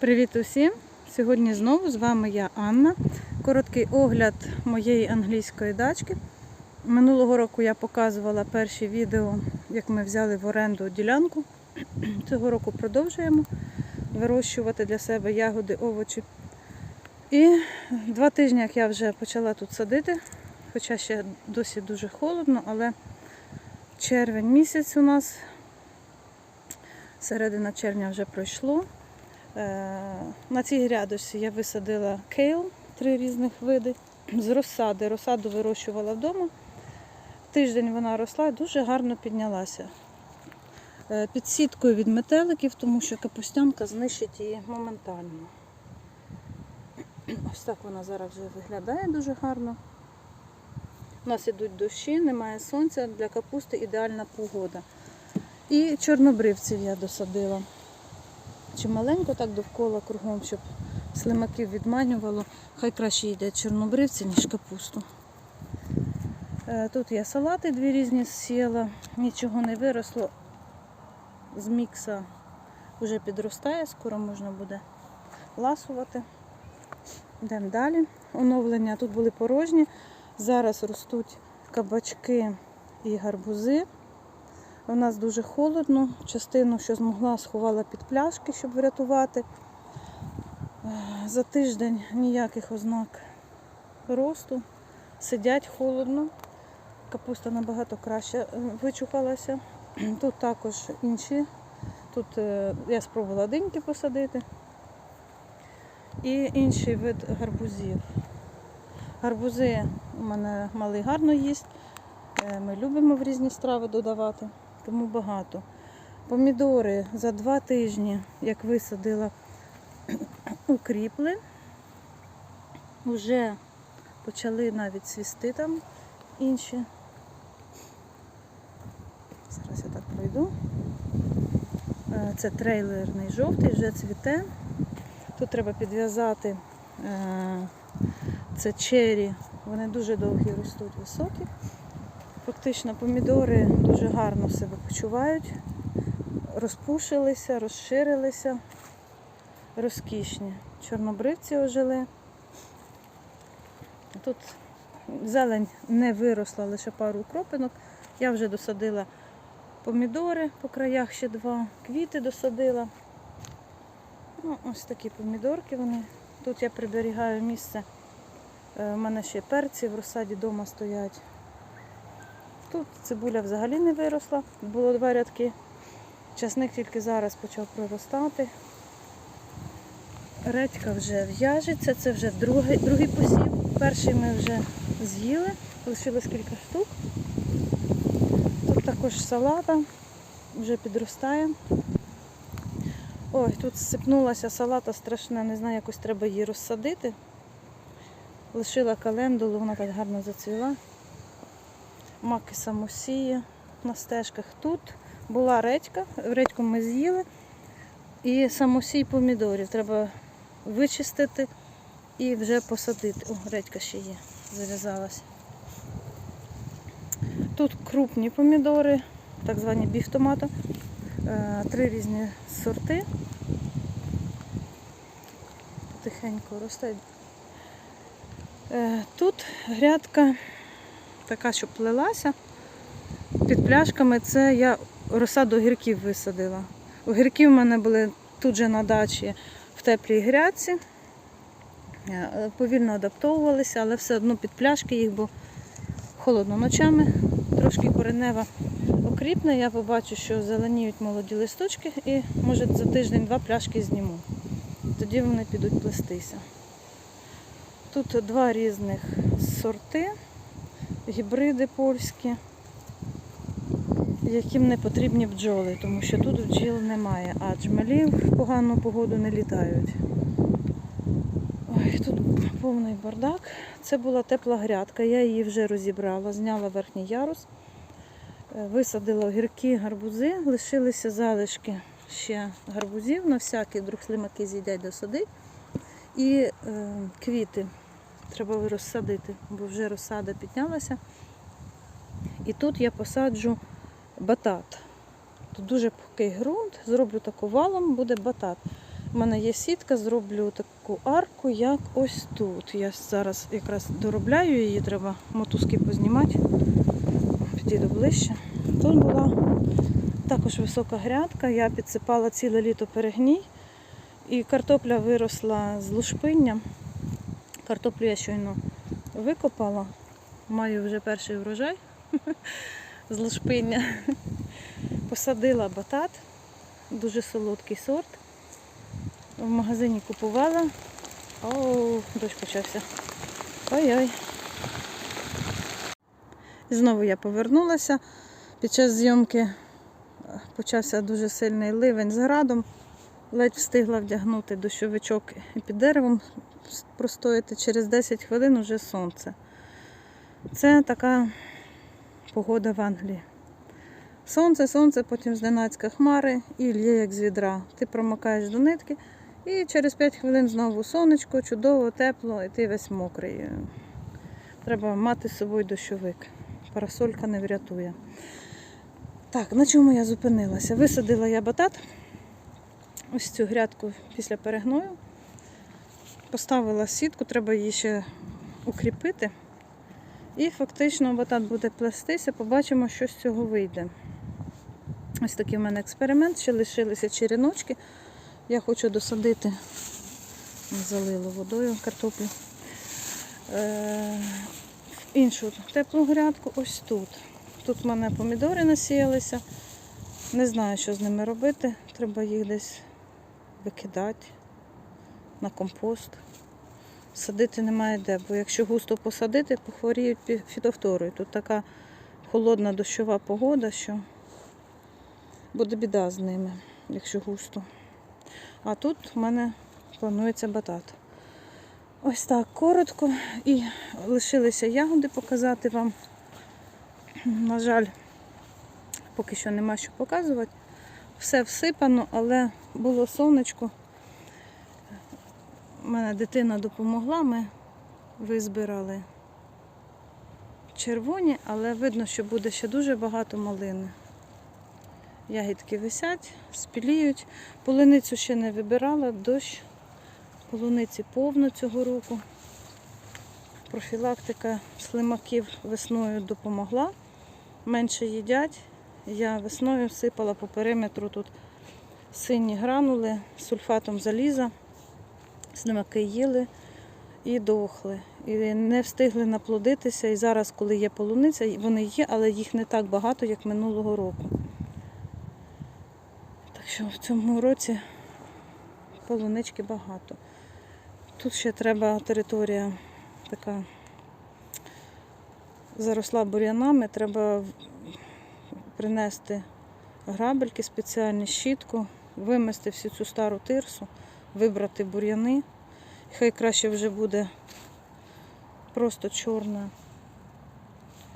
Привіт усім! Сьогодні знову з вами я Анна. Короткий огляд моєї англійської дачки. Минулого року я показувала перші відео, як ми взяли в оренду ділянку. Цього року продовжуємо вирощувати для себе ягоди, овочі. І два тижні, як я вже почала тут садити, хоча ще досі дуже холодно, але червень місяць у нас, середина червня вже пройшло. Е, На цій грядочці я висадила кейл, три різних види. З розсади. Розсаду вирощувала вдома. Тиждень вона росла і дуже гарно піднялася. Е, Під сіткою від метеликів, тому що капустянка знищить її моментально. Ось так вона зараз вже виглядає дуже гарно. У нас ідуть дощі, немає сонця, для капусти ідеальна погода. І чорнобривців я досадила чи маленько так довкола кругом, щоб слимаків відманювало. Хай краще їдять чорнобривці, ніж капусту. Е, Тут я салати дві різні сіяла, нічого не виросло. З мікса вже підростає, скоро можна буде ласувати. Йдемо далі. Оновлення тут були порожні. Зараз ростуть кабачки і гарбузи. У нас дуже холодно. Частину, що змогла, сховала під пляшки, щоб врятувати. Е, За тиждень ніяких ознак росту. Сидять холодно. Капуста набагато краще е, вичухалася. Тут також інші. Тут е, я спробувала диньки посадити. І інший вид гарбузів. Гарбузи у мене малий гарно їсть. Ми любимо в різні страви додавати тому багато. Помідори за два тижні, як висадила, укріпли. Вже почали навіть свісти там інші. Зараз я так пройду. Е, Це трейлерний жовтий, вже цвіте. Тут треба підв'язати е, це чері, вони дуже довгі ростуть, високі. Фактично помідори дуже гарно себе почувають, розпушилися, розширилися, розкішні. Чорнобривці ожили. Тут зелень не виросла, лише пару кропинок. Я вже досадила помідори по краях ще два, квіти досадила. Ну, ось такі помідорки вони. Тут я приберігаю місце. У мене ще перці в розсаді вдома стоять. Тут цибуля взагалі не виросла, було два рядки. Часник тільки зараз почав проростати. Редька вже в'яжеться, це вже другий, другий посів. Перший ми вже з'їли, лишилось кілька штук. Тут також салата, вже підростає. Ой, тут сипнулася салата страшна, не знаю, якось треба її розсадити. Лишила календулу, вона так гарно зацвіла маки самосії на стежках. Тут була редька, редьку ми з'їли. І самосій помідорів треба вичистити і вже посадити. О, редька ще є, зав'язалась. Тут крупні помідори, так звані біфтомато. Три різні сорти. Потихеньку росте. Е, Тут грядка така, що плелася. Під пляшками це я розсаду огірків висадила. Огірки в мене були тут же на дачі в теплій грядці. Е, Повільно адаптовувалися, але все одно під пляшки їх, бо холодно ночами, трошки коренева окріпне. Я побачу, що зеленіють молоді листочки і може за тиждень-два пляшки зніму. Тоді вони підуть плестися. Тут два різних сорти гібриди польські, яким не потрібні бджоли, тому що тут бджіл немає, а джмелі в погану погоду не літають. Ой, тут повний бардак. Це була тепла грядка, я її вже розібрала, зняла верхній ярус, е, висадила огірки, гарбузи, лишилися залишки ще гарбузів, на всякий вдруг слимаки з'їдять досадить. І е, квіти треба розсадити, бо вже розсада піднялася. І тут я посаджу батат. Тут дуже пухкий ґрунт, зроблю таку валом, буде батат. У мене є сітка, зроблю таку арку, як ось тут. Я зараз якраз доробляю її, треба мотузки познімати. Підійду ближче. Тут була також висока грядка, я підсипала ціле літо перегній. І картопля виросла з лушпиння. Картоплю я щойно викопала. Маю вже перший врожай з лушпиння. Посадила батат, дуже солодкий сорт. В магазині купувала. О, дощ почався. Ой-ой. Знову я повернулася. Під час зйомки е, почався дуже сильний ливень з градом. Ледь встигла вдягнути дощовичок під деревом простояти. Через 10 хвилин вже сонце. Це така погода в Англії. Сонце, сонце, потім зненацька хмари і лє як з відра. Ти промокаєш до нитки і через 5 хвилин знову сонечко, чудово, тепло, і ти весь мокрий. Треба мати з собою дощовик. Парасолька не врятує. Так, на чому я зупинилася? Висадила я батат. Ось цю грядку після перегною. Поставила сітку, треба її ще укріпити. І фактично батат буде плестися, побачимо, що з цього вийде. Ось такий в мене експеримент, ще лишилися череночки. Я хочу досадити, залило водою картоплю. Е, в іншу теплу грядку ось тут. Тут в мене помідори насіялися. Не знаю, що з ними робити. Треба їх десь викидати на компост. Садити немає де, бо якщо густо посадити, похворіють фітофторою. Тут така холодна дощова погода, що буде біда з ними, якщо густо. А тут в мене планується батат. Ось так коротко. І лишилися ягоди показати вам. На жаль, поки що нема що показувати. Все всипано, але було сонечко. У мене дитина допомогла, ми визбирали червоні, але видно, що буде ще дуже багато малини. Ягідки висять, спіліють. Полуницю ще не вибирала, дощ. Полуниці повно цього року. Профілактика слимаків весною допомогла. Менше їдять. Я весною сипала по периметру тут сині гранули з сульфатом заліза. Слимаки їли і дохли. І не встигли наплодитися. І зараз, коли є полуниця, вони є, але їх не так багато, як минулого року. Так що в цьому році полунички багато. Тут ще треба територія така заросла бур'янами, треба принести грабельки спеціальні, щітку, вимести всю цю стару тирсу, вибрати бур'яни. Хай краще вже буде просто чорна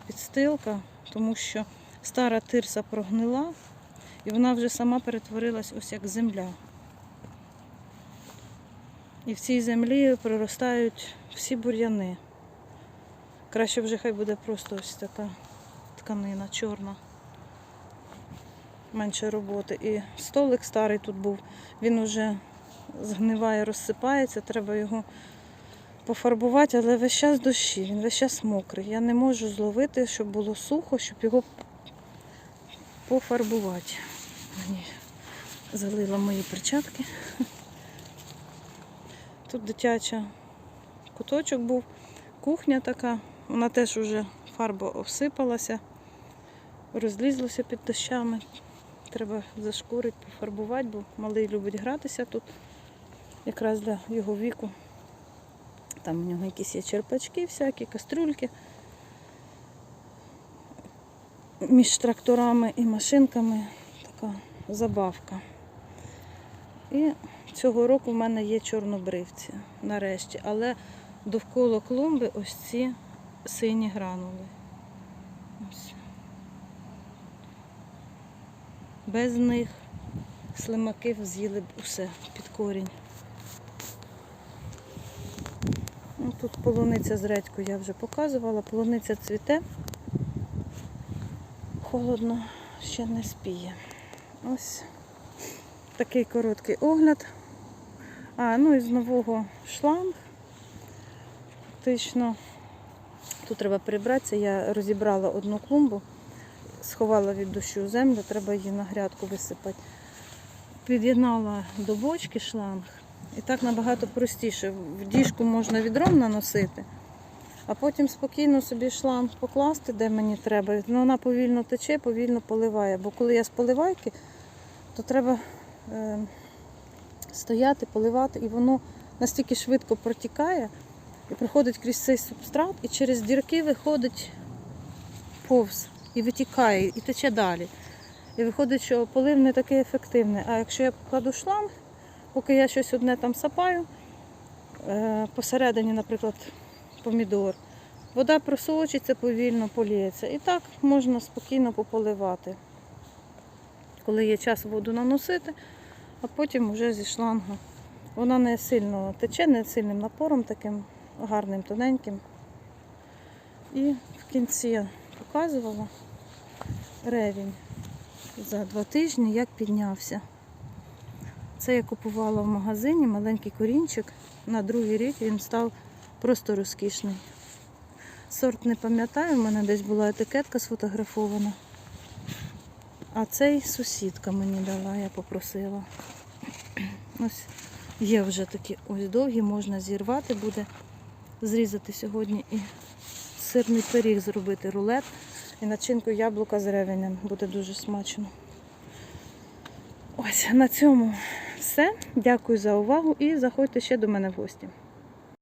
підстилка, тому що стара тирса прогнила і вона вже сама перетворилась ось як земля. І в цій землі проростають всі бур'яни. Краще вже хай буде просто ось така тканина чорна. Менше роботи. І столик старий тут був, він уже згниває, розсипається, треба його пофарбувати, але весь час дощі, він весь час мокрий. Я не можу зловити, щоб було сухо, щоб його пофарбувати. Мені залила мої перчатки. Тут дитяча куточок був, кухня така, вона теж вже фарба обсипалася, розлізлося під дощами. Треба зашкурити, пофарбувати, бо малий любить гратися тут, якраз для його віку. Там у нього якісь є черпачки, всякі, кастрюльки. Між тракторами і машинками така забавка. І цього року в мене є чорнобривці нарешті, але довкола клумби ось ці сині гранули. Ось. Без них слимаки з'їли б усе під корінь. Ну, тут полуниця з редькою я вже показувала, полуниця цвіте. Холодно, ще не спіє. Ось такий короткий огляд. А, ну і з нового шланг. Фактично, тут треба прибратися. Я розібрала одну клумбу, сховала від дощу землю, треба її на грядку висипати. Під'єднала до бочки шланг. І так набагато простіше. В діжку можна відром наносити, а потім спокійно собі шланг покласти, де мені треба. Ну, вона повільно тече, повільно поливає. Бо коли я з поливайки, то треба е, стояти, поливати, і воно настільки швидко протікає і проходить крізь цей субстрат, і через дірки виходить повз і витікає, і тече далі. І виходить, що полив не такий ефективний. А якщо я покладу шланг, поки я щось одне там сапаю, е, посередині, наприклад, помідор, вода просочиться повільно, поліється. І так можна спокійно пополивати. Коли є час воду наносити, а потім вже зі шлангу. Вона не сильно тече, не сильним напором, таким гарним, тоненьким. І в кінці показувала ревінь за два тижні, як піднявся. Це я купувала в магазині маленький корінчик. На другий рік він став просто розкішний. Сорт не пам'ятаю, в мене десь була етикетка сфотографована. А цей сусідка мені дала, я попросила. Ось є вже такі ось довгі, можна зірвати буде, зрізати сьогодні і сирний пиріг зробити рулет і начинку яблука з ревенем. Буде дуже смачно. Ось на цьому все. Дякую за увагу і заходьте ще до мене в гості.